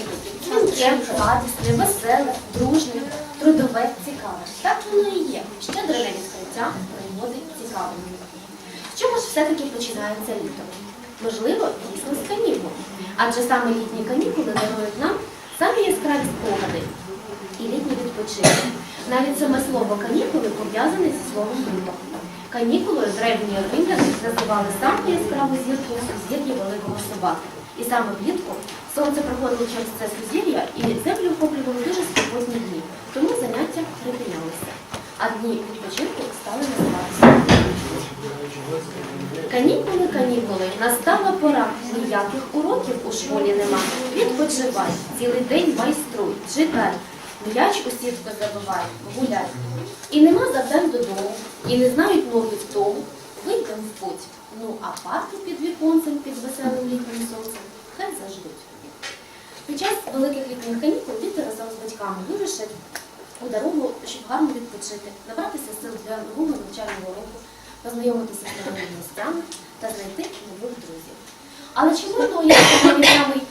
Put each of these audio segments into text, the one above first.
епітетів. Радісне, веселе, дружне, трудове, цікаве. Так воно і є. Щедре на відкриття, пригоди, цікавими. З чого ж все-таки починається літо? Можливо, дійсно з канікул. Адже саме літні канікули дарують нам самі яскраві спогади і літній відпочинок. Навіть саме слово канікули пов'язане зі словом літо. Канікулою древні римляни називали саму яскраву зірку сузір'я великого собаки. І саме влітку сонце проходило через це сузір'я і землю охоплювали дуже спокійні дні, тому заняття припинялися. А дні відпочинку стали називатися. Канікули, канікули, настала пора. Ніяких уроків у школі нема. Відпочивай, цілий день майструй, читай. М'яч у сітку забивай, гуляй. І нема завдань додому, і не знають ноги в тому. Вийдем в путь. Ну, а парки під віконцем, під веселим літнім сонцем, хай заждуть. Під час великих літніх канікул діти разом з батьками вирішать у дорогу, щоб гарно відпочити, набратися сил для нового навчального року, познайомитися з новими місцями та знайти нових друзів. А чи можна уявити самий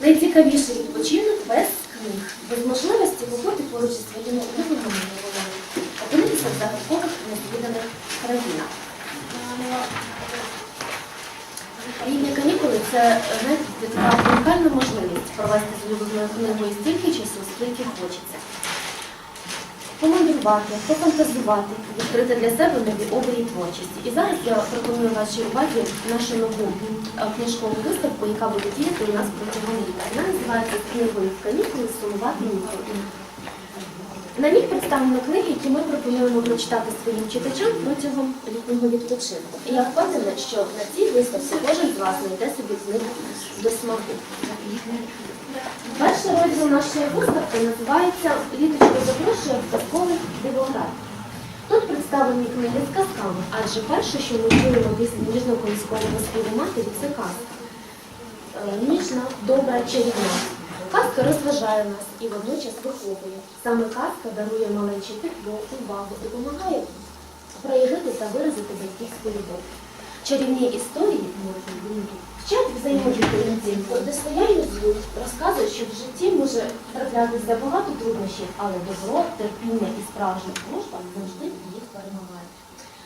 найцікавіший відпочинок без книг, без можливості побути поруч зі своїми улюбленими новинами, опинитися в загадкових незвіданих країнах. Літні канікули це знаєте, така унікальна можливість провести з улюбленою книгою стільки часу, скільки хочеться. Помандрувати, пофантазувати, відкрити для себе нові обрії творчості. І зараз я пропоную вашій увазі нашу нову е, книжкову виставку, яка буде діяти у нас протягом літа. Вона називається книгою в канікули сумувати ніхто. На ній представлено книги, які ми пропонуємо прочитати своїм читачам протягом літнього відпочинку. І я впевнена, що на цій виставці кожен з вас знайде собі книгу до смаку. Перший розділ нашої виставки називається Літочко запрошує в казковий дивоград. Тут представлені книги з казками, адже перше, що ми чуємо після ніжного колискового співу матері, це казка. Е, Ніжна, добра, чарівна. Казка розважає нас і водночас виховує. Саме казка дарує маленьке тепло, увагу, допомагає проявити та виразити батьківську любов. Чарівні історії можна. вчать взаємодії, протистоянню злу, розказують, що в житті може траплятися багато труднощів, але добро, терпіння і справжня дружба завжди їх перемагають.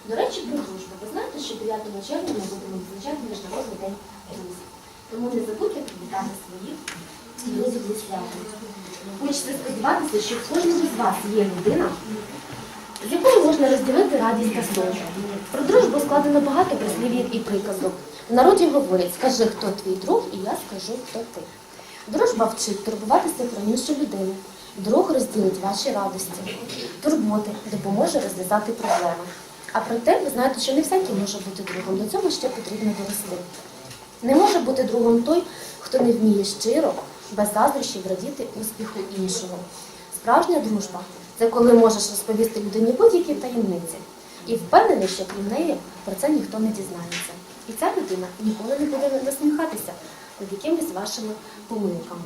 До речі, про дружбу. Ви знаєте, що 9 червня ми будемо відзначати Міжнародний день друзів. Тому не забудьте привітати своїх друзів зі святом. Хочеться сподіватися, що в кожного з вас є людина, з якою можна розділити радість та сором. Про дружбу складено багато прислів'їв і приказок. В народі говорять, скажи, хто твій друг, і я скажу, хто ти. Дружба вчить турбуватися про іншу людину. Друг розділить ваші радості, турботи, допоможе розв'язати проблеми. А проте ви знаєте, що не всякий може бути другом. До цього ще потрібно дорослим. Не може бути другом той, хто не вміє щиро, без заздрощів радіти успіху іншого. Справжня дружба це коли можеш розповісти людині будь-які таємниці. І впевнений, що крім неї про це ніхто не дізнається. І ця людина ніколи не буде насміхатися над якимись вашими помилками.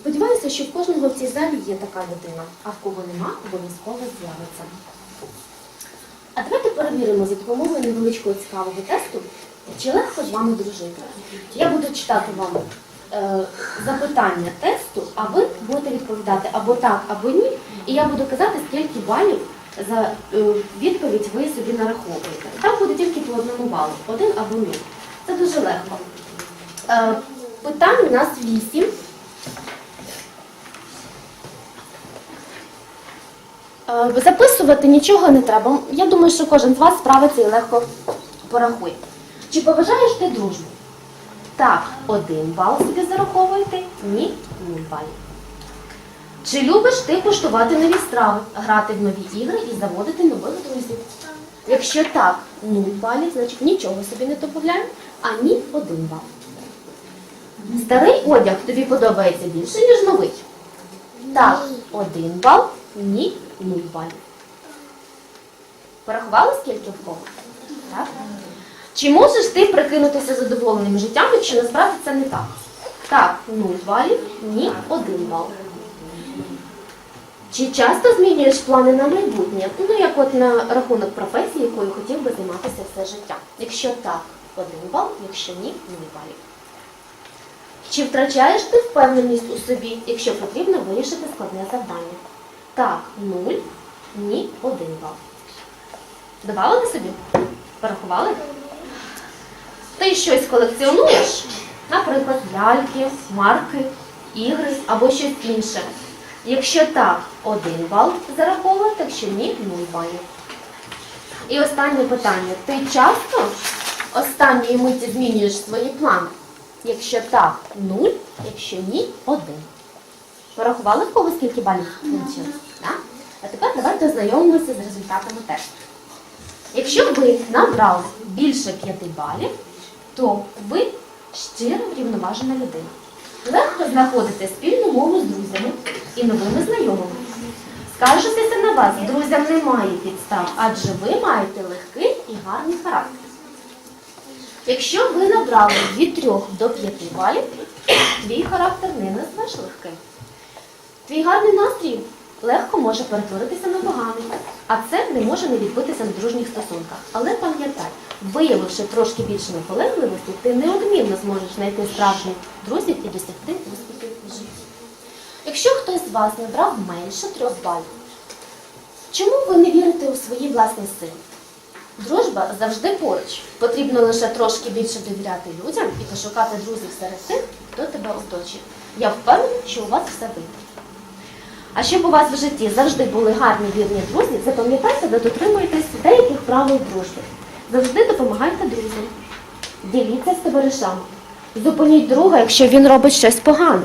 Сподіваюся, що в кожного в цій залі є така людина, а в кого нема, обов'язково з'явиться. А давайте перевіримо за допомогою невеличкого цікавого тесту, чи легко з вами дружити. Я буду читати вам запитання тесту, а ви будете відповідати або так, або ні. І я буду казати, скільки балів за е, відповідь ви собі нараховуєте. Там буде тільки по одному балу, один або нуль. Це дуже легко. Е, питань у нас вісім. Е, Записувати нічого не треба. Я думаю, що кожен з вас справиться і легко порахує. Чи поважаєш ти дружбу? Так, один бал собі зараховуєте, ні, нуль балів. Чи любиш ти куштувати нові страви, грати в нові ігри і заводити нових друзів? Якщо так, нуль балів, значить нічого собі не додаємо, а ні один бал. Старий одяг тобі подобається більше, ніж новий. Так, один бал, ні, нуль балів. Порахували скільки в кого? Так? Чи можеш ти прикинутися задоволеним життям, якщо насправді це не так? Так, 0 балів, ні, 1 бал. Чи часто змінюєш плани на майбутнє? Ну, як от на рахунок професії, якою хотів би займатися все життя. Якщо так, 1 бал, якщо ні, 0 балів. Чи втрачаєш ти впевненість у собі, якщо потрібно вирішити складне завдання? Так, 0, ні, 1 бал. Добавили собі? Порахували? Ти щось колекціонуєш? Наприклад, ляльки, марки, ігри або щось інше. Якщо так, 1 бал зараховувати, якщо ні, 0 балів. І останнє питання. Ти часто останньої миті змінюєш свої плани? Якщо так, 0, якщо ні, 1. Порахували в кого скільки балів вийшло? Так? А тепер давайте ознайомимося з результатами тесту. Якщо ви набрали більше 5 балів, то ви щиро врівноважена людина. Легко знаходите спільну мову з друзями і новими знайомими. Скаржитися на вас друзям немає підстав, адже ви маєте легкий і гарний характер. Якщо ви набрали від 3 до 5 балів, твій характер не назвеш легким. Твій гарний настрій легко може перетворитися на поганий, а це не може не відбитися на дружніх стосунках. Але пам'ятай, виявивши трошки більше наполегливості, ти неодмінно зможеш знайти справжніх друзів і досягти успіхів у житті. Якщо хтось з вас набрав менше трьох балів, чому ви не вірите у свої власні сили? Дружба завжди поруч. Потрібно лише трошки більше довіряти людям і пошукати друзів серед тих, хто тебе оточує. Я впевнена, що у вас все вийде. А щоб у вас в житті завжди були гарні вірні друзі, запам'ятайте та дотримуйтесь деяких правил дружби. Завжди допомагайте друзям. Діліться з товаришами. Зупиніть друга, якщо він робить щось погане.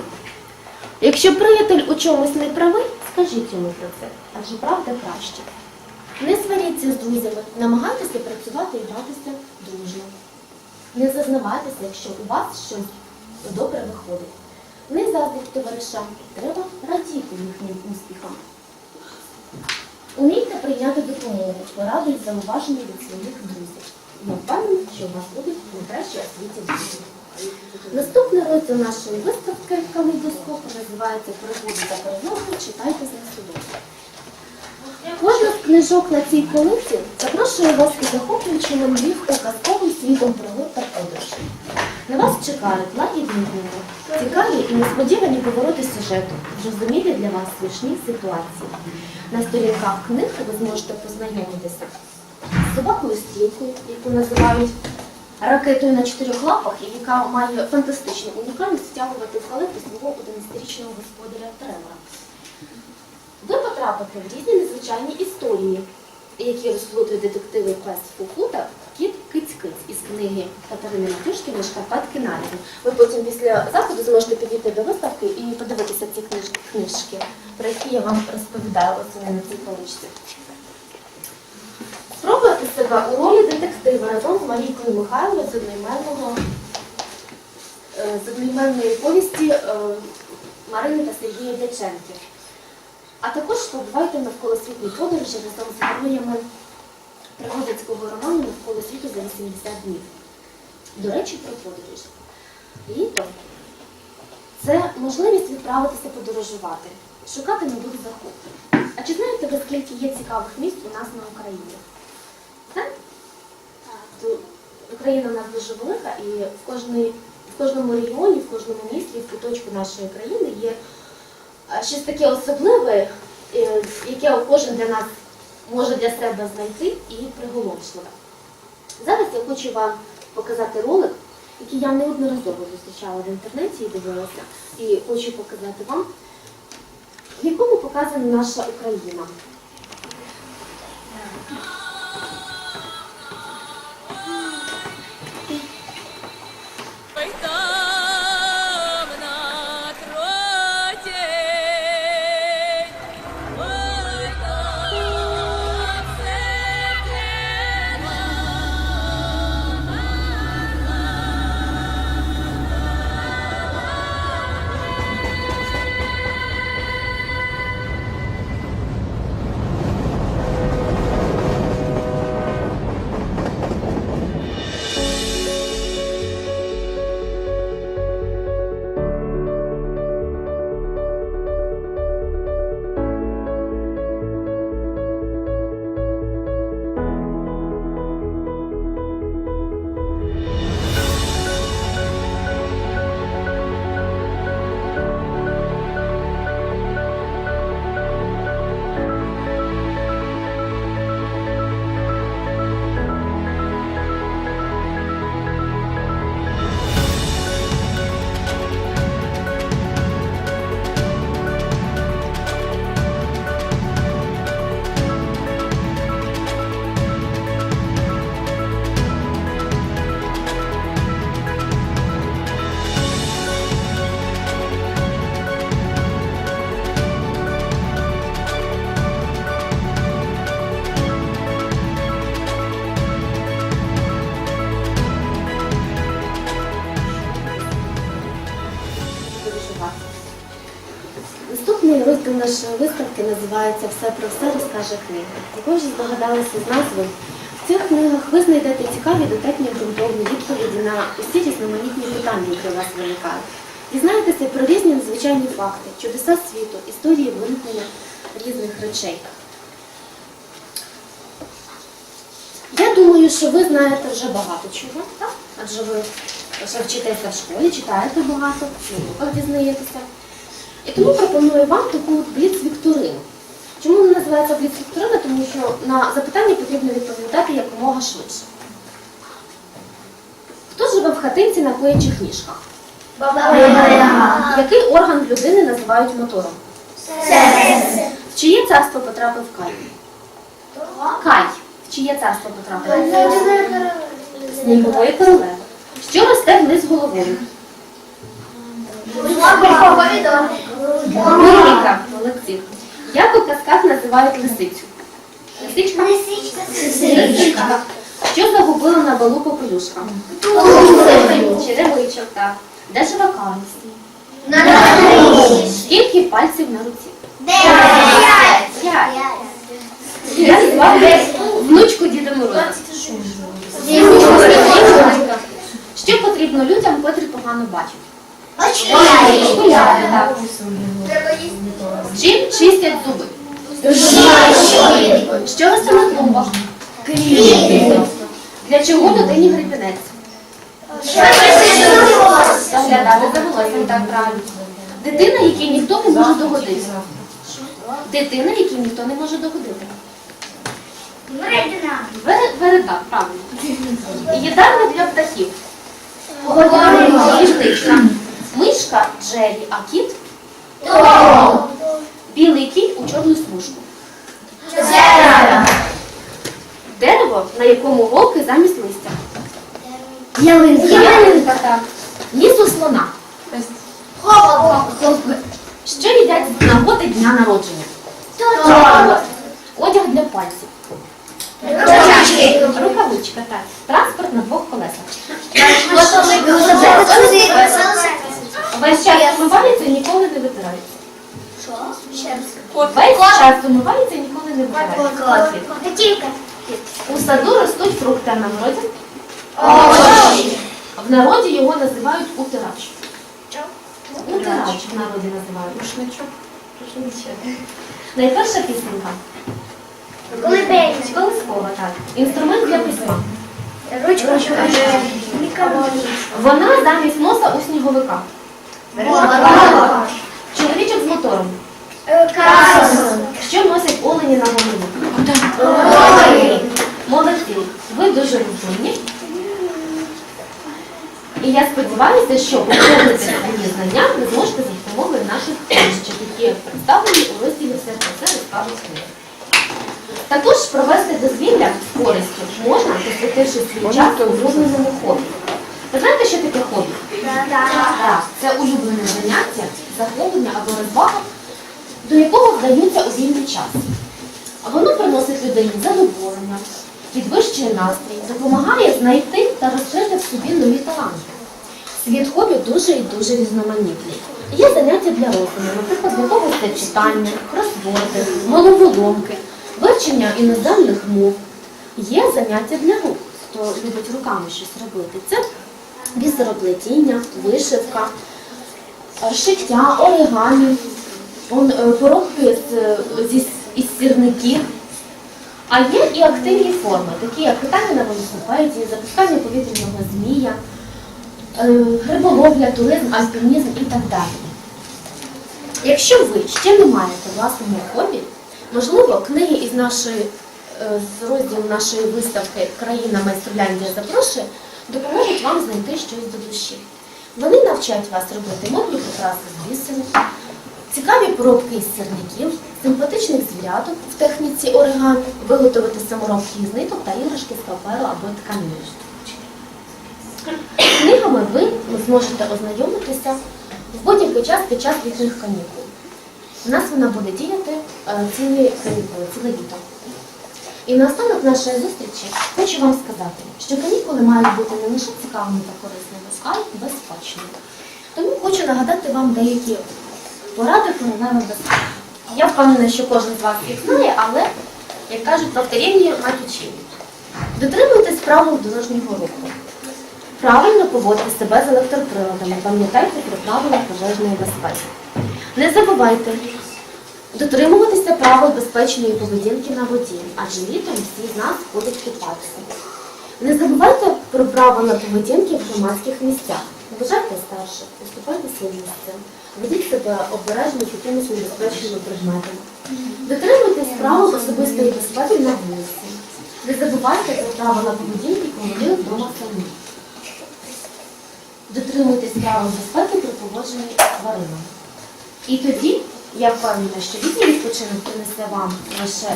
Якщо приятель у чомусь не правий, скажіть йому про це, адже правда краще. Не сваріться з друзями, намагайтеся працювати і гратися дружно. Не зазнавайтеся, якщо у вас щось добре виходить. Не заздріть товаришам, треба радіти їхнім успіхам. Умійте прийняти допомогу, пораду і зауваження від своїх друзів. Я впевнена, що у вас будуть найкращі у світі друзі. Наступний розділ нашої виставки калейдоскоп називається Пригоди та перемоги. Читайте з інституту. Кожна з книжок на цій полиці запрошує вас у захоплюючий мандрівку казковим світом пригод та подорожей. На вас чекають лагідні дні, цікаві і несподівані повороти сюжету, зрозумілі для вас смішні ситуації. На сторінках книг ви зможете познайомитися з собакою стрілкою, яку називають ракетою на чотирьох лапах, і яка має фантастичну унікальність втягувати в халепу свого 11-річного господаря Тремора. Ви потрапите в різні незвичайні історії, які розплутують детективи Пес із книги Катерини Матюшкіної Шкарпатки Нарізні. Ви потім після заходу зможете підійти до виставки і подивитися ці книжки, про які я вам розповідаю ось вони на цій поличці. Спробуйте себе у ролі детектива разом з Марійкою Михайловою з одноіменного е, з одноіменної повісті е, Марини та Сергія Дяченків. А також побувайте навколо світній подорожі разом з героями пригодицького роману навколо світу 80 днів. До речі, про подорожі. Літо це можливість відправитися подорожувати, шукати нових захоплень. А чи знаєте ви, скільки є цікавих місць у нас на Україні? Україна у нас дуже велика, і в, кожній, в кожному регіоні, в кожному місті, в куточку нашої країни є щось таке особливе, е, яке кожен для нас може для себе знайти і приголомшливе. Зараз я хочу вам показати ролик, який я неодноразово зустрічала в інтернеті і дивилася, і хочу показати вам, в якому показана наша Україна. Нашої виставки називається Все про все розкаже книга. Вже здогадалися з назви, в цих книгах ви знайдете цікаві дотепні ґрунтовні відповіді на усі різноманітні питання, які у вас виникають. Дізнаєтеся про різні надзвичайні факти, чудеса світу, історії виникнення різних речей. Я думаю, що ви знаєте вже багато чого, так? Адже ви вже вчитеся в школі, читаєте багато, в уроках дізнаєтеся. І тому пропоную вам таку бліц-вікторину. Чому вона називається бліц-вікторина? Тому що на запитання потрібно відповідати якомога швидше. Хто живе в хатинці на коячих ніжках? Який орган людини називають мотором? В чиє царство потрапив Кай? Кай. В чиє царство потрапив? Снігової королеви. Що росте вниз головою? Миріка. Молодці. Як у казках називають лисицю? Лисичка? Лисичка. Що загубила на балу попелюшка? Черевичок, так. Де живе Карлс? Скільки пальців на руці? П'ять. Я звати внучку Діда Мороза. Що потрібно людям, котрі погано бачать? Чим чистять зуби? Що росте на клумбах? Для чого людині гребінець? Доглядати за волоссям, так правильно. Дитина, якій ніхто не може догодити. Дитина, якій ніхто не може догодити. Вер- Вереда, правильно. Їдальня для птахів. Птичка. Мишка Джері, а кіт білий кіт у чорну смужку. Дерево, на якому голки замість листя. Ялинка, так. Ніс у слона. Що їдять з нагоди дня народження? Одяг для пальців. Рукавичка, так. Транспорт на двох колесах. Весь час умивається і ніколи не витирається. Весь час умивається і ніколи не витирається. У саду ростуть фрукти, а на городі? В народі його називають утирач. Утирач в народі називають. Рушничок. Рушничок. Найперша пісенька. Колискова, так. Інструмент для письма. Вона замість носа у сніговика. Чоловічок з мотором. Що носять олені на голові? Молодці. Ви дуже розумні. І я сподіваюся, що поповнити свої знання ви зможете за допомогою наших книжечок, які представлені у розділі все про це розкажуть книги. Також провести дозвілля з користю можна, посвятивши свій час улюбленому хобі. Ви знаєте, що таке хобі? Так, це улюблене заняття, захоплення або розвага, до якого вдаються у вільний час. А воно приносить людині задоволення, підвищує настрій, допомагає знайти та розкрити в собі нові таланти. Світ хобі дуже і дуже різноманітний. Є заняття для розуму, наприклад, для когось це читання, кросворди, головоломки, вивчення іноземних мов. Є заняття для рук, хто любить руками щось робити. Це бісероплетіння, вишивка, шиття, оригамі, он, е, поробки з, е, із сірників. А є і активні форми, такі як катання на велосипеді, запускання повітряного змія, е, риболовля, туризм, альпінізм і так далі. Якщо ви ще не маєте власного хобі, можливо, книги із нашої з розділу нашої виставки Країна майстровляндія запрошує допоможуть вам знайти щось до душі. Вони навчать вас робити модні прикраси з бісеру, цікаві поробки із сірників, симпатичних звіряток в техніці оригамі, виготовити саморобки із ниток та іграшки з паперу або тканини. З книгами ви зможете ознайомитися в будь-який час під час літніх канікул. У нас вона буде діяти е, цілі канікули, ціле літо. І наостанок нашої зустрічі хочу вам сказати, що канікули мають бути не лише цікавими та корисними, а й безпечними. Тому хочу нагадати вам деякі поради королеви безпеки. Я впевнена, що кожен з вас їх знає, але, як кажуть, повторіння мать учіння. Дотримуйтесь правил дорожнього руху. Правильно поводьте себе з електроприладами. Пам'ятайте про правила пожежної безпеки. Не забувайте дотримуватися правил безпечної поведінки на воді, адже літом всі з нас ходять купатися. Не забувайте про правила поведінки в громадських місцях. Вважайте старших, уступайте своїм місцям, ведіть себе обережно з небезпечними предметами. Дотримуйтесь правил особистої безпеки на вулиці. Не забувайте про правила поведінки, коли ви вдома самі. Дотримуйтесь правил безпеки при поводженні з тваринами. І тоді я впевнена, що літній відпочинок принесе вам лише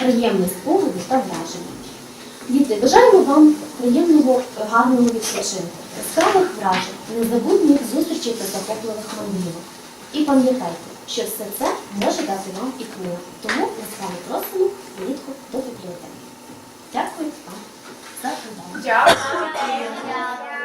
приємні спогади та враження. Діти, бажаємо вам приємного, гарного відпочинку, яскравих вражень, незабутніх зустрічей та захопливих мандрівок. І пам'ятайте, що все це може дати вам і книга. Тому ми з вами просимо влітку до бібліотеки. Дякую вам за увагу. Дякую.